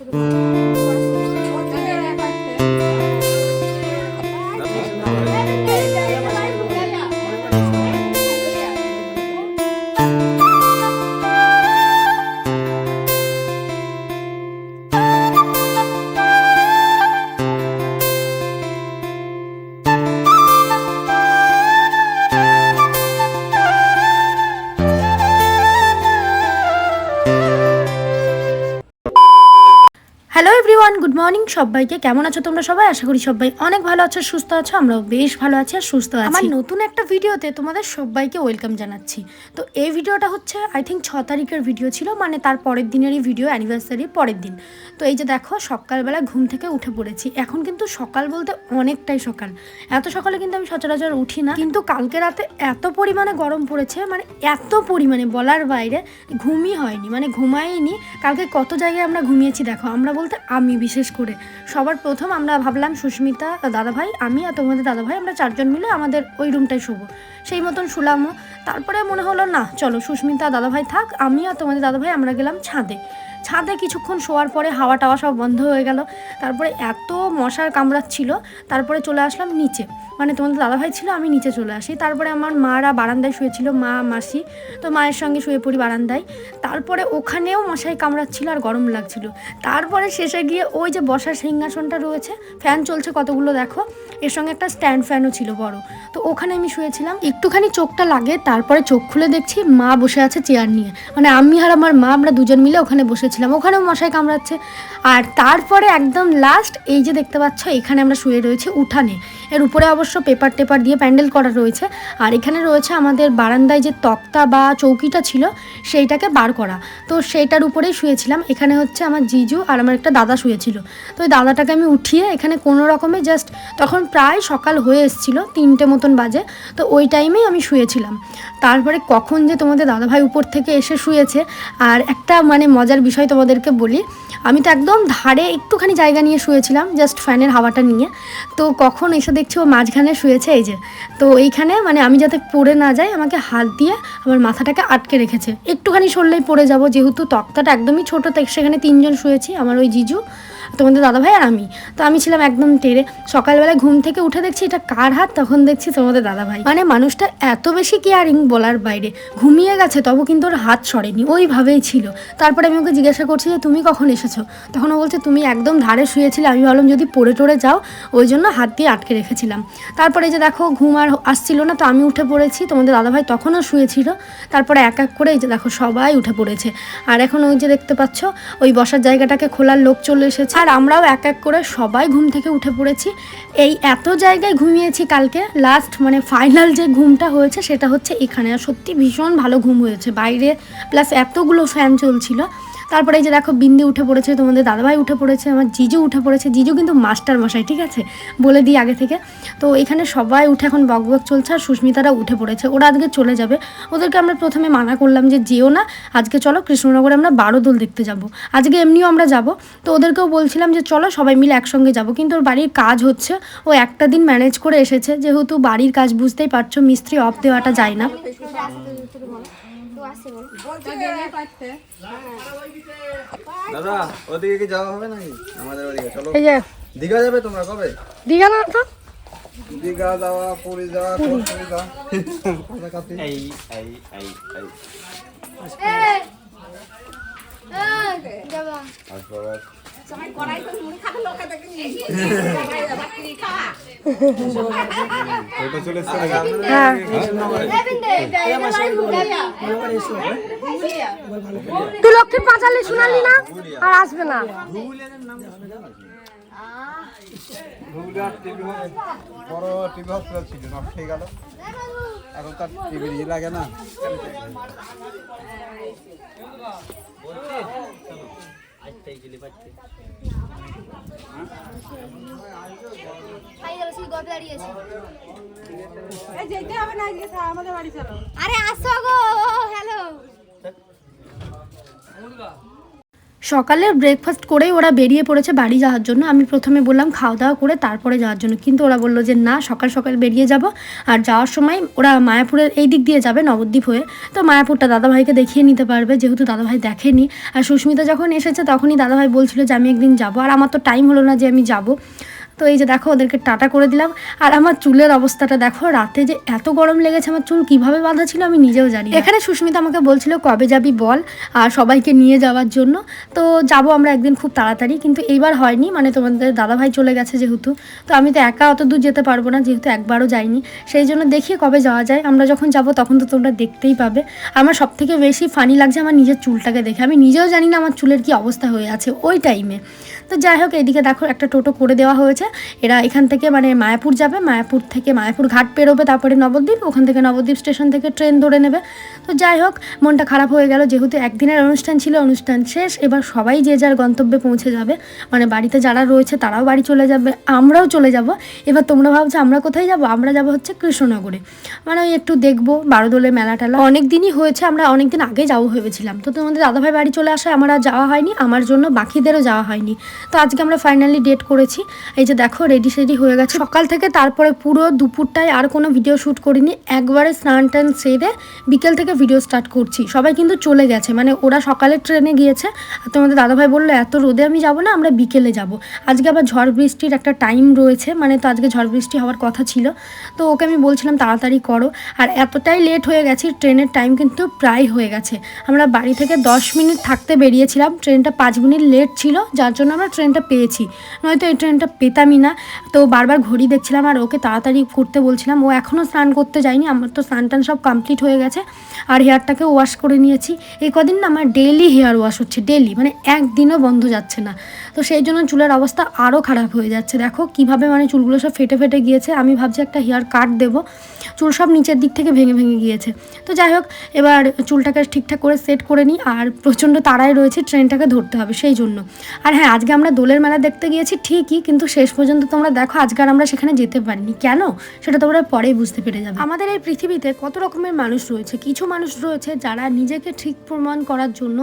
Hello morning সবাইকে। কেমন আছো তোমরা সবাই? আশা করি সবাই অনেক ভালো আছো, সুস্থ আছো, আমরাও বেশ ভালো আছি আর সুস্থ আছি। আমার নতুন একটা ভিডিওতে তোমাদের সবাইকে ওয়েলকাম জানাচ্ছি। তো এই ভিডিওটা হচ্ছে আই থিঙ্ক ছ তারিখের ভিডিও ছিল মানে তার পরের দিনেরই ভিডিও অ্যানিভার্সারি পরের দিন। তো এই যে দেখো, সকালবেলা ঘুম থেকে উঠে পড়েছি। এখন কিন্তু সকাল বলতে অনেকটাই সকাল। এত সকালে কিন্তু আমি সচরাচর উঠি না। কিন্তু কালকে রাতে এত পরিমাণে গরম পড়েছে মানে এত পরিমাণে বলার বাইরে ঘুমই হয়নি মানে ঘুমাইনি। কালকে কত জায়গায় আমরা ঘুমিয়েছি দেখো, আমরা বলতে আমি বিশেষ করে। সবার প্রথম আমরা ভাবলাম, সুস্মিতা, দাদাভাই, আমি আর তোমাদের দাদাভাই আমরা চারজন মিলে আমাদের ওই রুমটাই শোবো। সেই মতন শুলামও তারপরে মনে হলো, না, চলো সুস্মিতা, দাদাভাই থাক, আমি আর তোমাদের দাদাভাই আমরা গেলাম ছাদে। ছাদে কিছুক্ষণ শোয়ার পরে হাওয়া টাওয়া সব বন্ধ হয়ে গেল। তারপরে এত মশার কামড়াচ্ছিল, তারপরে চলে আসলাম নিচে। মানে তোমাদের দাদাভাই ছিল, আমি নিচে চলে আসি। তারপরে আমার মারা বারান্দায় শুয়েছিল মা, মাসি। তো মায়ের সঙ্গে শুয়ে পড়ি বারান্দায়। তারপরে ওখানেও মশাই কামড়াচ্ছিল আর গরম লাগছিল। তারপরে শেষে গিয়ে ওই যে বসার সিংহাসনটা রয়েছে, ফ্যান চলছে কতগুলো দেখো। এর সঙ্গে একটা স্ট্যান্ড ফ্যানও ছিল বড়। তো ওখানে আমি শুয়েছিলাম। একটুখানি চোখটা লাগে, তারপরে চোখ খুলে দেখছি মা বসে আছে চেয়ার নিয়ে। মানে আমি আর আমার মা, আমরা দুজন মিলে ওখানে বসেছিলাম। ওখানেও মশাই কামড়াচ্ছে। আর তারপরে একদম লাস্ট এই যে দেখতে পাচ্ছ, এখানে আমরা শুয়ে রয়েছি উঠানে। এর উপরে অবশ্য পেপার টেপার দিয়ে প্যান্ডেল করা রয়েছে। আর এখানে রয়েছে আমাদের বারান্দায় যে তক্তা বা চৌকিটা ছিল, সেইটাকে বার করা। তো সেইটার উপরেই শুয়েছিলাম। এখানে হচ্ছে আমার জিজু আর আমার একটা দাদা শুয়েছিল। তো ওই দাদাটাকে আমি উঠিয়ে এখানে কোনো রকমে জাস্ট তখন প্রায় সকাল হয়ে এসেছিল, তিনটে মতন বাজে, তো ওই টাইমেই আমি শুয়েছিলাম। তারপরে কখন যে তোমাদের দাদাভাই উপর থেকে এসে শুয়েছে, আর একটা মানে মজার বিষয় তোমাদেরকে বলি, আমি তো একদম ধারে একটুখানি জায়গা নিয়ে শুয়েছিলাম জাস্ট ফ্যানের হাওয়াটা নিয়ে। তো কখন এসে দেখছি ও মাঝখানে শুয়েছে, এই যে। তো এইখানে মানে আমি যাতে পড়ে না যাই, আমাকে হাত দিয়ে আমার মাথাটাকে আটকে রেখেছে। একটুখানি সরলেই পড়ে যাব, যেহেতু তক্তাটা একদমই ছোটো সেখানে তিনজন শুয়েছি, আমার ওই জিজু তোমাদের দাদাভাই আর আমি। তো আমি ছিলাম একদম টেরে। সকালবেলা ঘুম থেকে উঠে দেখছি এটা কার হাত, তখন দেখছি তোমাদের দাদাভাই। মানে মানুষটা এত বেশি কেয়ারিং বলার বাইরে। ঘুমিয়ে গেছে, তবু কিন্তু ওর হাত সরেনি। ওইভাবেই ছিল। তারপরে আমি ওকে জিজ্ঞাসা করছি যে, তুমি কখন এসেছ? তখন ও বলছে, তুমি একদম ধারে শুয়েছিলে। আমি ভাবলাম, যদি পড়ে টড়ে যাও, ওই জন্য হাত দিয়ে আটকে রেখেছিলাম। তারপরে যে দেখো, ঘুম আর আসছিল না, তো আমি উঠে পড়েছি। তোমাদের দাদাভাই তখনও শুয়েছিল। তারপরে এক এক করে এই যে দেখো, সবাই উঠে পড়েছে। আর এখন ওই যে দেখতে পাচ্ছ, ওই বসার জায়গাটাকে খোলার লোক চলে এসেছে। আর আমরাও এক এক করে সবাই ঘুম থেকে উঠে পড়েছি। এই এত জায়গায় ঘুমিয়েছি কালকে লাস্ট মানে ফাইনাল যে ঘুমটা হয়েছে সেটা হচ্ছে এখানে। আর সত্যি ভীষণ ভালো ঘুম হয়েছে। বাইরে প্লাস এতগুলো ফ্যান চলছিল। তারপরে এই যে দেখো বিন্দি উঠে পড়েছে, তোমাদের দাদাভাই উঠে পড়েছে, আমার জিজু উঠে পড়েছে। জিজু কিন্তু মাস্টার মশাই, ঠিক আছে? বলে দিই আগে থেকে। তো এখানে সবাই উঠে এখন বক বক চলছে, আর সুস্মিতারা উঠে পড়েছে। ওরা আজকে চলে যাবে। ওদেরকে আমরা প্রথমে মানা করলাম যে যেও না। আজকে চলো কৃষ্ণনগরে আমরা বারো দোল দেখতে যাব। আজকে এমনিও আমরা যাব। তো ওদেরকেও বলছিলাম যে চলো সবাই মিলে একসঙ্গে যাব। কিন্তু ওর বাড়ির কাজ হচ্ছে, ও একটা দিন ম্যানেজ করে এসেছে। যেহেতু বাড়ির কাজ বুঝতেই পারছ, মিস্ত্রি অফ দেওয়াটা যায় না। দাদা ওদিকে কি যাওয়া হবে নাকি? আমাদের ওদিকে চলো। এই যে। দীঘা যাবে তোমরা কবে? দীঘা না তো? দীঘা যাওয়া পুরী যাওয়া কলকাতা যাওয়া। এই এই এই এই। এই যাবা। আবার। ওটা চলে এসছে নাকি? হ্যাঁ। তুই লক্ষ্মী পাঁচালি শোনালি না? আর আসবে না। বড় টিভি হসপিটাল ছিল নষ্ট হয়ে গেল এখন তার টিভি লাগে না আরে আসো গো হ্যালো সকালে ব্রেকফাস্ট করেই ওরা বেরিয়ে পড়েছে বাড়ি যাওয়ার জন্য। আমি প্রথমে বললাম খাওয়া দাওয়া করে তারপরে যাওয়ার জন্য। কিন্তু ওরা বলল যে, না, সকাল সকাল বেরিয়ে যাব। আর যাওয়ার সময় ওরা মায়াপুরের এই দিক দিয়ে যাবে, নবদ্বীপ হয়ে। তো মায়াপুরটা দাদাভাইকে দেখিয়ে নিতে পারবে, যেহেতু দাদাভাই দেখেনি। আর সুস্মিতা যখন এসেছে, তখনই দাদাভাই বলছিল যে, আমি একদিন যাব। আর আমার তো টাইম হলো না যে, আমি যাব। তো এই যে দেখো, ওদেরকে টাটা করে দিলাম। আর আমার চুলের অবস্থাটা দেখো, রাতে যে এত গরম লেগেছে, আমার চুল কীভাবে বাঁধা ছিল আমি নিজেও জানি এখানে সুস্মিতা আমাকে বলছিল, কবে যাবি বল আর সবাইকে নিয়ে যাওয়ার জন্য। তো যাব আমরা একদিন খুব তাড়াতাড়ি, কিন্তু এইবার হয়নি মানে তোমাদের দাদাভাই চলে গেছে যেহেতু। তো আমি তো একা অত দূর যেতে পারব না, যেহেতু একবারও যাইনি। সেই জন্য দেখি কবে যাওয়া যায়। আমরা যখন যাব, তখন তো তোমরা দেখতেই পাবে। আমার সব থেকে বেশি ফানি লাগছে আমার নিজের চুলটাকে দেখে। আমি নিজেও জানি না আমার চুলের কি অবস্থা হয়ে আছে ওই টাইমে তো যাই হোক, এদিকে দেখো, একটা টোটো করে দেওয়া হয়েছে। এরা এখান থেকে মানে মায়াপুর যাবে, মায়াপুর থেকে মায়াপুর ঘাট পেরোবে, তারপরে নবদ্বীপ, ওখান থেকে নবদ্বীপ স্টেশন থেকে ট্রেন ধরে নেবে। তো যাই হোক, মনটা খারাপ হয়ে গেল, যেহেতু একদিনের অনুষ্ঠান ছিল, অনুষ্ঠান শেষ, এবার সবাই যে যার গন্তব্যে পৌঁছে যাবে মানে বাড়িতে যারা রয়েছে তারাও বাড়ি চলে যাবে, আমরাও চলে যাব। এবার তোমরা ভাবছ আমরা কোথায় যাব? আমরা যাব হচ্ছে কৃষ্ণনগরে। মানে ওই একটু দেখব বারোদোলে মেলা টেলা। অনেক দিনই হয়েছে, আমরা অনেক দিন আগে যাব ভেবেছিলাম। তো তোমাদের দাদাভাই বাড়ি চলে আসায় আমার আর যাওয়া হয়নি, আমার জন্য বাকিদেরও যাওয়া হয়নি। তো আজকে আমরা ফাইনালি ডেট করেছি, এই যে দেখো রেডি সেডি হয়ে গেছে। সকাল থেকে তারপরে পুরো দুপুরটায় আর কোনো ভিডিও শ্যুট করিনি। একবারে স্নান টান সেরে বিকেল থেকে ভিডিও স্টার্ট করছি। সবাই কিন্তু চলে গেছে। মানে ওরা সকালে ট্রেনে গিয়েছে। আর তোমাদের দাদাভাই বলল, এত রোদে আমি যাব না, আমরা বিকেলে যাব। আজকে আবার ঝড় বৃষ্টির একটা টাইম রয়েছে। মানে তো আজকে ঝড় বৃষ্টি হওয়ার কথা ছিল। তো ওকে আমি বলছিলাম, তাড়াতাড়ি করো। আর এতটাই লেট হয়ে গেছি ট্রেনের টাইম কিন্তু প্রায় হয়ে গেছে। আমরা বাড়ি থেকে দশ মিনিট থাকতে বেরিয়েছিলাম। ট্রেনটা পাঁচ মিনিট লেট ছিল, যার জন্য আমরা ট্রেনটা পেয়েছি। নয়তো এই ট্রেনটা পেতামই না। তো বারবার ঘড়ি দেখছিলাম আর ওকে তাড়াতাড়ি করতে বলছিলাম। ও এখনও স্নান করতে যায়নি। আমার তো স্নান টান সব কমপ্লিট হয়ে গেছে। আর হেয়ারটাকে ওয়াশ করে নিয়েছি। এই কদিন না আমার ডেইলি হেয়ার ওয়াশ হচ্ছে ডেইলি মানে একদিনও বন্ধ যাচ্ছে না। তো সেই জন্য চুলের অবস্থা আরও খারাপ হয়ে যাচ্ছে। দেখো কীভাবে মানে চুলগুলো সব ফেটে ফেটে গিয়েছে। আমি ভাবছি একটা হেয়ার কাট দেবো। চুল সব নিচের দিক থেকে ভেঙে ভেঙে গিয়েছে। তো যাই হোক, এবার চুলটাকে ঠিকঠাক করে সেট করে নিই আর প্রচণ্ড তাড়ায় রয়েছে, ট্রেনটাকে ধরতে হবে সেই জন্য। আর হ্যাঁ আজকে আমরা দোলের মেলা দেখতে গিয়েছি ঠিকই, কিন্তু শেষ পর্যন্ত তোমরা দেখো, আজকে আমরা সেখানে যেতে পারিনি। কেন? সেটা তোমরা পরেই বুঝতে পেরে যাবে। আমাদের এই পৃথিবীতে কত রকমের মানুষ রয়েছে, কিছু মানুষ রয়েছে যারা নিজেকে ঠিক প্রমাণ করার জন্য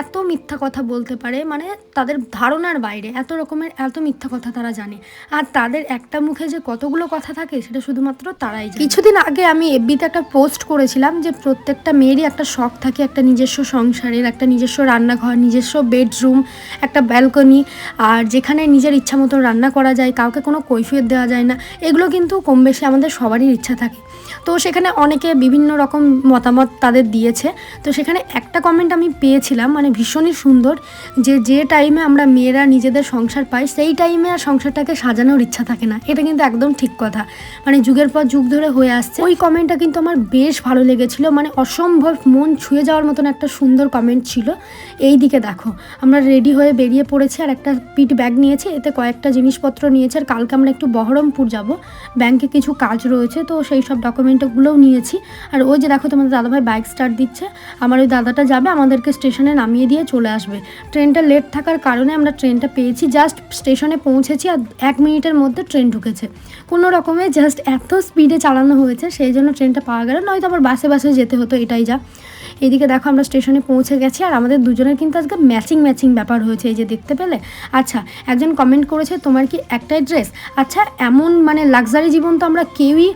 এত মিথ্যা কথা বলতে পারে মানে তাদের ধারণার বাইরে এত রকমের, এত মিথ্যা কথা তারা জানে। আর তাদের একটা মুখে যে কতগুলো কথা থাকে, সেটা শুধুমাত্র তারাই কিছুদিন আগে আমি এফবিতে একটা পোস্ট করেছিলাম যে প্রত্যেকটা মেয়েরই একটা শখ থাকে, একটা নিজস্ব সংসারের, একটা নিজস্ব রান্নাঘর, নিজস্ব বেডরুম, একটা ব্যালকনি, আর যেখানে নিজের ইচ্ছা মতো রান্না করা যায়, কাউকে কোনো কৈফিয়ত দেওয়া যায় না, এগুলো কিন্তু কম বেশি আমাদের সবারই ইচ্ছা থাকে। তো সেখানে অনেকে বিভিন্ন রকম মতামত তাদের দিয়েছে। তো সেখানে একটা কমেন্ট আমি পেয়েছিলাম মানে ভীষণই সুন্দর, যে যে টাইমে আমরা মেয়েরা নিজেদের সংসার পাই, সেই টাইমে আর সংসারটাকে সাজানোর ইচ্ছা থাকে না। এটা কিন্তু একদম ঠিক কথা। মানে যুগের পর যুগ ধরে হয়ে আসছে। ওই কমেন্টটা কিন্তু আমার বেশ ভালো লেগেছিল। মানে অসম্ভব মন ছুঁয়ে যাওয়ার মতন একটা সুন্দর কমেন্ট ছিল। এই দিকে দেখো, আমরা রেডি হয়ে বেরিয়ে পড়েছি আর একটা পিট ব্যাগ নিয়েছি, এতে কয়েকটা জিনিসপত্র নিয়েছি আর কালকে আমরা একটু বহরমপুর যাব। ব্যাংকে কিছু কাজ রয়েছে, তো সেই সব ডকুমেন্টগুলোও নিয়েছি। আর ওই যে দেখো তোমাদের দাদাভাই বাইক স্টার্ট দিচ্ছে। আমার ওই দাদাটা যাবে, আমাদেরকে স্টেশনে নামিয়ে দিয়ে চলে আসবে। ট্রেনটা লেট থাকার কারণে আমরা ট্রেনটা পেয়েছি জাস্ট স্টেশনে পৌঁছেছি আর এক মিনিটের মধ্যে ট্রেন ঢুকেছে। কোনো রকমে জাস্ট এত স্পিডে চালানো হয়েছে সেই জন্য ট্রেনটা পাওয়া গেল। নয়তো আবার বাসে বাসে যেতে হতো, এটাই যা। এদিকে দেখো আমরা স্টেশনে পৌঁছে গেছি, আর আমাদের দুজনের কিন্তু আজকে ম্যাচিং ম্যাচিং ব্যাপার হয়েছে, এই যে দেখতে পেলে। আচ্ছা একজন কমেন্ট করেছে, তোমার কি একটাই ড্রেস আচ্ছা এমন মানে লাক্সারি জীবন তো আমরা কেউই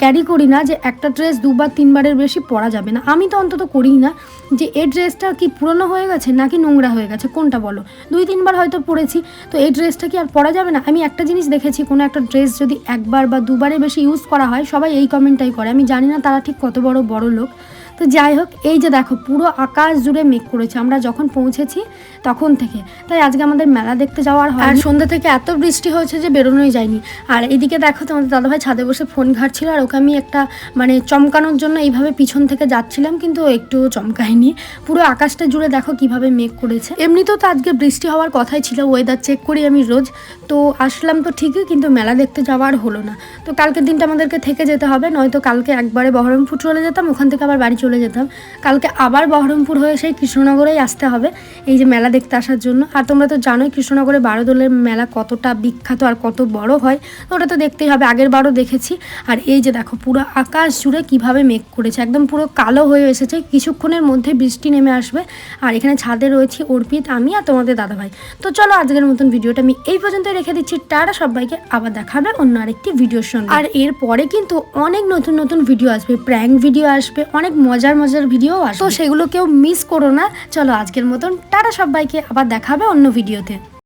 ক্যারি করি না যে একটা ড্রেস দুবার, তিনবারের বেশি পরা যাবে না। আমি তো অন্তত করি না যে এই ড্রেসটা কি পুরনো হয়ে গেছে নাকি নোংরা হয়ে গেছে, কোনটা বলো? দুই, তিনবার হয়তো পরেছি, তো এই ড্রেসটা কি আর পরা যাবে না? আমি একটা জিনিস দেখেছি, কোনো একটা ড্রেস যদি একবার বা দুবারের বেশি ইউজ করা হয়, সবাই কমেন্টটাই করে। আমি জানি না তারা ঠিক কত বড় বড় লোক তো যাই হোক এই যে দেখো পুরো আকাশ জুড়ে মেঘ করেছে। আমরা যখন পৌঁছেছি তখন থেকে। তাই আজকে আমাদের মেলা দেখতে যাওয়ার হয় আর সন্ধ্যা থেকে এত বৃষ্টি হয়েছে যে বেরোনোই যায়নি। আর এদিকে দেখো তোমাদের দাদাভাই ছাদে বসে ফোন ঘাটছিল আর ওকে আমি একটা মানে চমকানোর জন্য এইভাবে পিছন থেকে যাচ্ছিলাম কিন্তু ও একটুও চমকায়নি। পুরো আকাশটা জুড়ে দেখো কীভাবে মেঘ করেছে। এমনিতেও তো আজকে বৃষ্টি হওয়ার কথাই ছিল ওয়েদার চেক করি আমি রোজ। তো আসলাম তো ঠিকই কিন্তু মেলা দেখতে যাওয়ার হলো না। তো কালকের দিনটা আমাদেরকে থেকে যেতে হবে নয়তো কালকে একবারে বহরমপুর চলে যেতাম ওখান থেকে আবার বাড়ি চলে যেতাম। কালকে আবার বহরমপুর হয়ে সেই কৃষ্ণনগরেই আসতে হবে, এই যে মেলা দেখতে আসার জন্য। আর তোমরা তো জানোই কৃষ্ণনগরে বারোদোলের মেলা কতটা বিখ্যাত আর কত বড় হয় ওটা তো দেখতেই হবে, আগের বারও দেখেছি। আর এই যে দেখো, পুরো আকাশ জুড়ে কীভাবে মেঘ করেছে, একদম পুরো কালো হয়ে এসেছে, কিছুক্ষণের মধ্যে বৃষ্টি নেমে আসবে। আর এখানে ছাদে রয়েছে অর্পিত, আমি আর তোমাদের দাদাভাই। তো চলো আজকের মতন ভিডিওটা আমি এই পর্যন্ত রেখে দিচ্ছি, টাটা সবাইকে, আবার দেখাবে অন্য আরেকটি ভিডিওর সঙ্গে। আর এরপরে কিন্তু অনেক নতুন নতুন ভিডিও আসবে প্র্যাঙ্ক ভিডিও আসবে, অনেক মজার মজার ভিডিও আসবে। তো সেগুলো কেউ মিস করো না। চলো আজকের মতন টাটা সবাইকে। আবার দেখাবে অন্য ভিডিওতে।